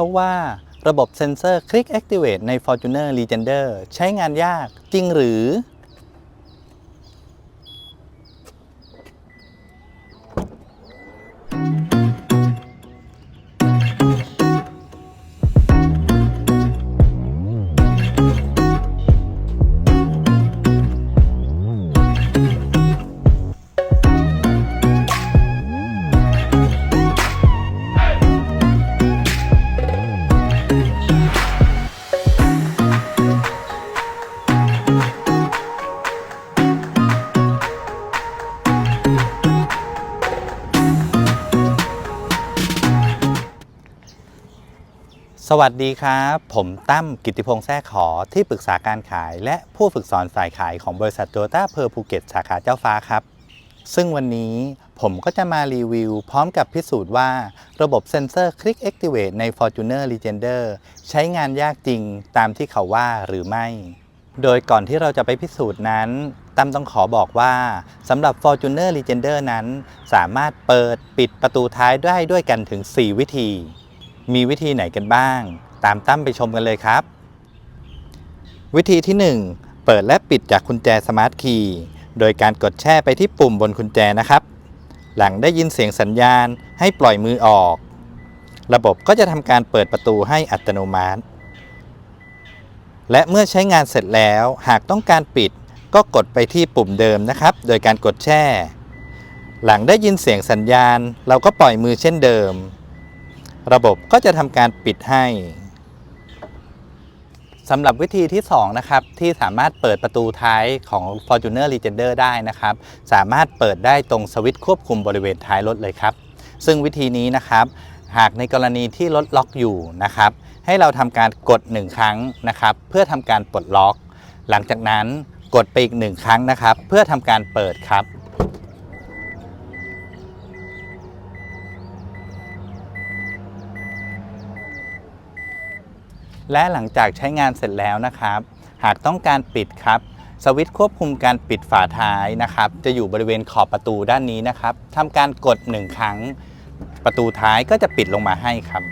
เขาว่าระบบเซ็นเซอร์คลิก Activate ใน Fortuner Legender ใช้งานยากจริงหรือ สวัสดีครับ ผมตั้มกิติพงษ์แท้ขอที่ปรึกษาการขาย และผู้ฝึกสอนฝ่ายขายของบริษัทโตต้าเพอร์ภูเก็ตสาขาเจ้าฟ้าครับ ซึ่งวันนี้ผมก็จะมารีวิว พร้อมกับพิสูจน์ว่า ระบบเซ็นเซอร์ Click Activate ใน Fortuner Legender ใช้งานยากจริงตามที่เขาว่าหรือไม่ โดยก่อนที่เราจะไปพิสูจน์นั้นตั้มต้องขอบอกว่าสำหรับ Fortuner Legender นั้น สามารถเปิดปิดประตูท้ายได้ด้วยกันถึง 4 วิธี มีวิธีไหนกันบ้าง ตามตั้มไปชมกันเลยครับ วิธีที่ 1 เปิดและปิดจากกุญแจสมาร์ทคีย์โดยการกดแช่ไปที่ปุ่มบนกุญแจนะครับ หลังได้ยินเสียงสัญญาณให้ปล่อยมือออก ระบบก็จะทำการเปิดประตูให้อัตโนมัติ และเมื่อใช้งานเสร็จแล้วหากต้องการปิดก็กดไปที่ปุ่มเดิมนะครับ โดยการกดแช่ หลังได้ยินเสียงสัญญาณ เราก็ปล่อยมือเช่นเดิม ระบบก็จะทำการปิดให้สำหรับวิธีที่ 2 นะครับ ที่สามารถเปิดประตูท้ายของ Fortuner Legender ได้นะครับ สามารถเปิดได้ตรงสวิตช์ควบคุมบริเวณท้ายรถเลยครับ ซึ่งวิธีนี้นะครับ หากในกรณีที่รถล็อกอยู่นะครับ ให้เราทำการกด 1 ครั้งนะครับ เพื่อทำการปลดล็อก หลังจากนั้นกดไปอีก 1 ครั้งนะครับ เพื่อทำการเปิดครับ และหลังจากใช้งานเสร็จแล้วนะครับ หากต้องการปิดครับสวิตช์ควบคุมการปิดฝาท้ายนะครับ จะอยู่บริเวณขอบประตูด้านนี้นะครับทำการกด 1 ครั้ง ประตูท้ายก็จะปิดลงมาให้ครับ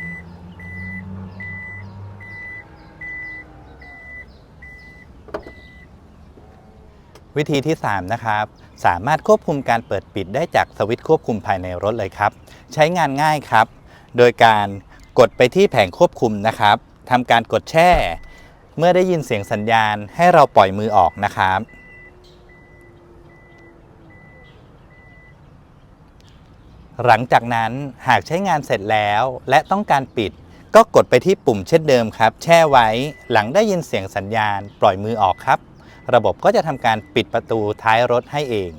วิธีที่ 3 นะครับ สามารถควบคุมการเปิดปิดได้จากสวิตช์ควบคุมภายในรถเลยครับ ใช้งานง่ายครับ โดยการกดไปที่แผงควบคุมนะครับ ทำการกดแช่ เมื่อได้ยินเสียงสัญญาณให้เราปล่อยมือออกนะครับ หลังจากนั้นหากใช้งานเสร็จแล้วและต้องการปิด ก็กดไปที่ปุ่มเช่นเดิมครับ แช่ไว้หลังได้ยินเสียงสัญญาณ ปล่อยมือออกครับ ระบบก็จะทำการปิดประตูท้ายรถให้เอง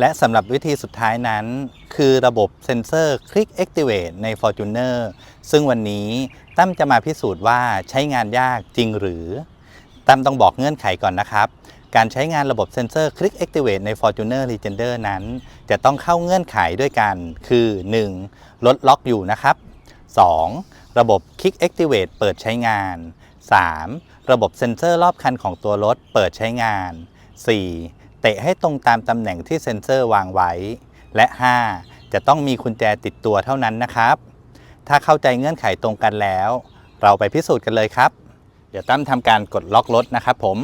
และสำหรับวิธีสุดท้ายนั้น คือระบบเซ็นเซอร์ Click Activate ใน Fortuner ซึ่งวันนี้ตั้มจะมาพิสูจน์ว่าใช้งานยากจริงหรือ ตั้มต้องบอกเงื่อนไขก่อนนะครับ การใช้งานระบบเซ็นเซอร์ Click Activate ใน Fortuner Legender นั้น จะต้องเข้าเงื่อนไขด้วยกัน คือ 1. รถล็อกอยู่นะครับ 2. ระบบ Click Activate เปิดใช้งาน 3. ระบบเซ็นเซอร์รอบคันของตัวรถเปิดใช้งาน 4. เตะให้ตรงตามตำแหน่งที่เซ็นเซอร์วางไว้ และ 5. จะต้องมีกุญแจติดตัวเท่านั้นนะครับ ถ้าเข้าใจเงื่อนไขตรงกันแล้ว เราไปพิสูจน์กันเลยครับ เดี๋ยวตั้มทำการกดล็อกรถนะครับผม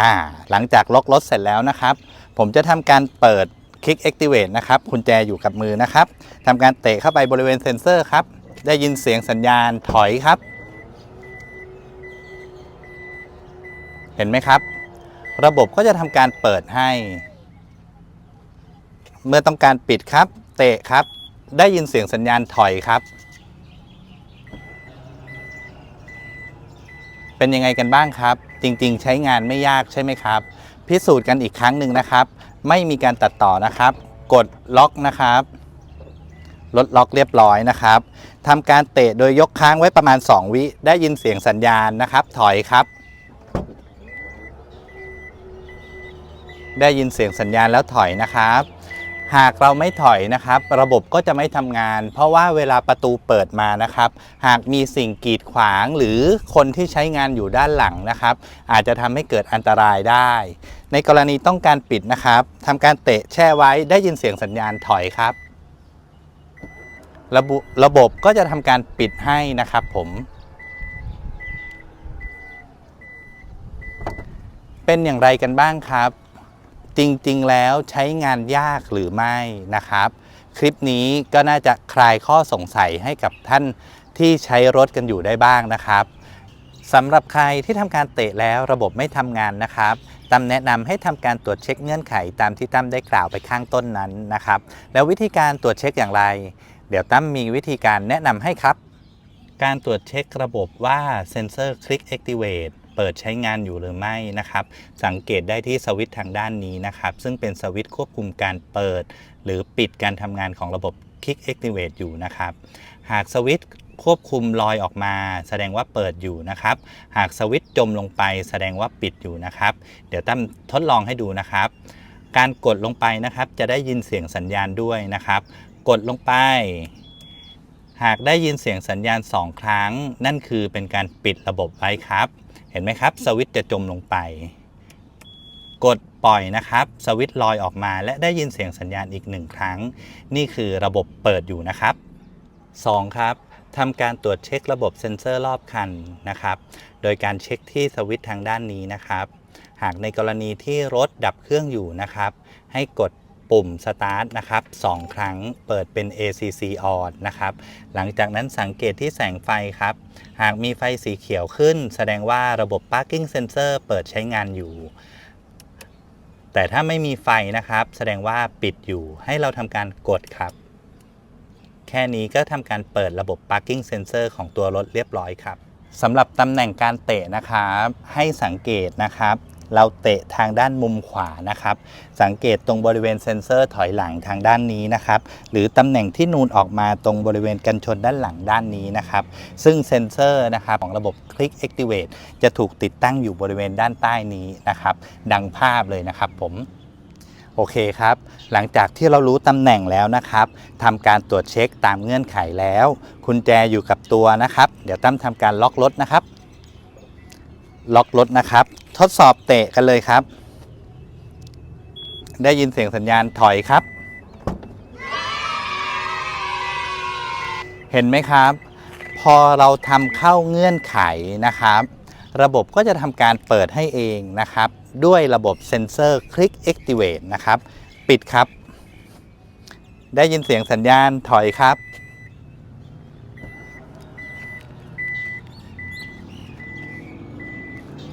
อ่าหลังจากล็อกรถเสร็จแล้วนะครับ ผมจะทำการเปิด Click Activate นะครับกุญแจอยู่กับมือนะครับทำการเตะเข้าไปบริเวณเซ็นเซอร์ครับ ได้ยินเสียงสัญญาณถอยครับ เห็นไหมครับ ระบบก็จะทำการเปิดให้ เมื่อต้องการปิดครับ เตะครับ ได้ยินเสียงสัญญาณถอยครับ เป็นยังไงกันบ้างครับ จริงๆ ใช้งานไม่ยากใช่ไหมครับ พิสูจน์กันอีกครั้งหนึ่งนะครับ ไม่มีการตัดต่อนะครับ กดล็อกนะครับลดล็อกเรียบร้อยนะครับทำการเตะโดยยกค้างไว้ประมาณ 2 วิ ได้ยินเสียงสัญญาณนะครับ ถอยครับ ได้ยินเสียงสัญญาณแล้วถอยนะครับ หากเราไม่ถอยนะครับ ระบบก็จะไม่ทำงาน เพราะว่าเวลาประตูเปิดมานะครับ หากมีสิ่งกีดขวางหรือคนที่ใช้งานอยู่ด้านหลังนะครับ อาจจะทำให้เกิดอันตรายได้ ในกรณีต้องการปิดนะครับทำการเตะแช่ไว้ได้ยินเสียงสัญญาณถอยครับ ระบระบบก็จะทำการปิดให้นะครับผมเป็นอย่างไรกันบ้างครับ จริงๆ แล้วใช้งานยากหรือไม่นะครับ คลิปนี้ก็น่าจะคลายข้อสงสัยให้กับท่านที่ใช้รถกันอยู่ได้บ้างนะครับสำหรับใครที่ทำการเตะแล้วระบบไม่ทำงานนะครับตั้มแนะนำให้ทำการตรวจเช็คเงื่อนไขตามที่ตั้มได้กล่าวไปข้างต้นนั้นนะครับ แล้ววิธีการตรวจเช็คอย่างไร เดี๋ยวตั้มมีวิธีการแนะนำให้ครับ การตรวจเช็คระบบว่าเซ็นเซอร์ Click Activate เปิดใช้งานอยู่หรือไม่นะครับ สังเกตได้ที่สวิตช์ทางด้านนี้นะครับ ซึ่งเป็นสวิตช์ควบคุมการเปิด หรือปิดการทำงานของระบบ Click Activate อยู่นะครับ หากสวิตช์ควบคุมลอยออกมา แสดงว่าเปิดอยู่นะครับ หากสวิตช์จมลงไป แสดงว่าปิดอยู่นะครับ เดี๋ยวตั้มทดลองให้ดูนะครับ การกดลงไปนะครับ จะได้ยินเสียงสัญญาณด้วยนะครับ กดลงไป หากได้ยินเสียงสัญญาณ 2 ครั้ง นั่นคือเป็นการปิดระบบไว้ครับ ห็นไหมครับ สวิตช์จะจมลงไป กดปล่อยนะครับ สวิตช์ลอยออกมาและได้ยินเสียงสัญญาณอีกหนึ่งครั้ง นี่คือระบบเปิดอยู่นะครับ 2. ครับทำการตรวจเช็คระบบเซ็นเซอร์รอบคันนะครับ โดยการเช็คที่สวิตช์ทางด้านนี้นะครับ หากในกรณีที่รถดับเครื่องอยู่นะครับ ให้กด ปุ่ม Start นะครับ 2 ครั้งเปิดเป็น ACC on นะครับ หลังจากนั้นสังเกตที่แสงไฟครับ หากมีไฟสีเขียวขึ้น แสดงว่าระบบ Parking Sensor เปิดใช้งานอยู่ แต่ถ้าไม่มีไฟนะครับ แสดงว่าปิดอยู่ ให้เราทำการกดครับ แค่นี้ก็ทำการเปิดระบบ Parking Sensor ของตัวรถเรียบร้อยครับสำหรับตำแหน่งการเตะนะครับ ให้สังเกตนะครับ เราเตะทางด้านมุมขวานะครับ สังเกตตรงบริเวณเซ็นเซอร์ถอยหลังทางด้านนี้นะครับ หรือตำแหน่งที่นูนออกมาตรงบริเวณกันชนด้านหลังด้านนี้นะครับ ซึ่งเซ็นเซอร์นะครับของระบบ Click Activate จะถูกติดตั้งอยู่บริเวณด้านใต้นี้นะครับ ดังภาพเลยนะครับผมโอเคครับ หลังจากที่เรารู้ตำแหน่งแล้วนะครับทำการตรวจเช็คตามเงื่อนไขแล้วกุญแจอยู่กับตัวนะครับ เดี๋ยวตั้มทำการล็อกรถนะครับ ล็อกรถนะครับ ทดสอบเตะกันเลยครับ ได้ยินเสียงสัญญาณถอยครับ เห็นไหมครับ พอเราทำเข้าเงื่อนไขนะครับ ระบบก็จะทำการเปิดให้เองนะครับ ด้วยระบบเซ็นเซอร์ Click Activate นะครับ ปิดครับ ได้ยินเสียงสัญญาณถอยครับ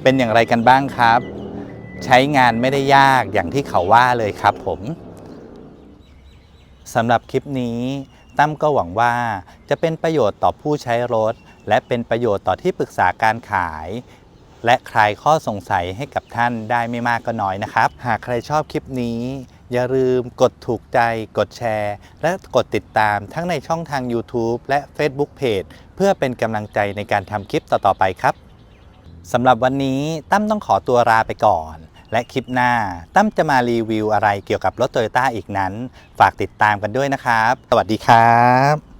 เป็นอย่างไรกันบ้างครับ ใช้งานไม่ได้ยากอย่างที่เขาว่าเลยครับผมสำหรับคลิปนี้ตั้มก็หวังว่าจะเป็นประโยชน์ต่อผู้ใช้รถ และเป็นประโยชน์ต่อที่ปรึกษาการขาย และคลายข้อสงสัยให้กับท่านได้ไม่มากก็น้อยนะครับ หากใครชอบคลิปนี้ อย่าลืมกดถูกใจ กดแชร์ และกดติดตามทั้งในช่องทาง YouTube และ Facebook Page เพื่อเป็นกำลังใจในการทำคลิปต่อๆไปครับ สำหรับวันนี้ตั้มต้องขอตัวลาไปก่อน และคลิปหน้าตั้มจะมารีวิวอะไรเกี่ยวกับรถโตโยต้าอีกนั้น ฝากติดตามกันด้วยนะครับ สวัสดีครับ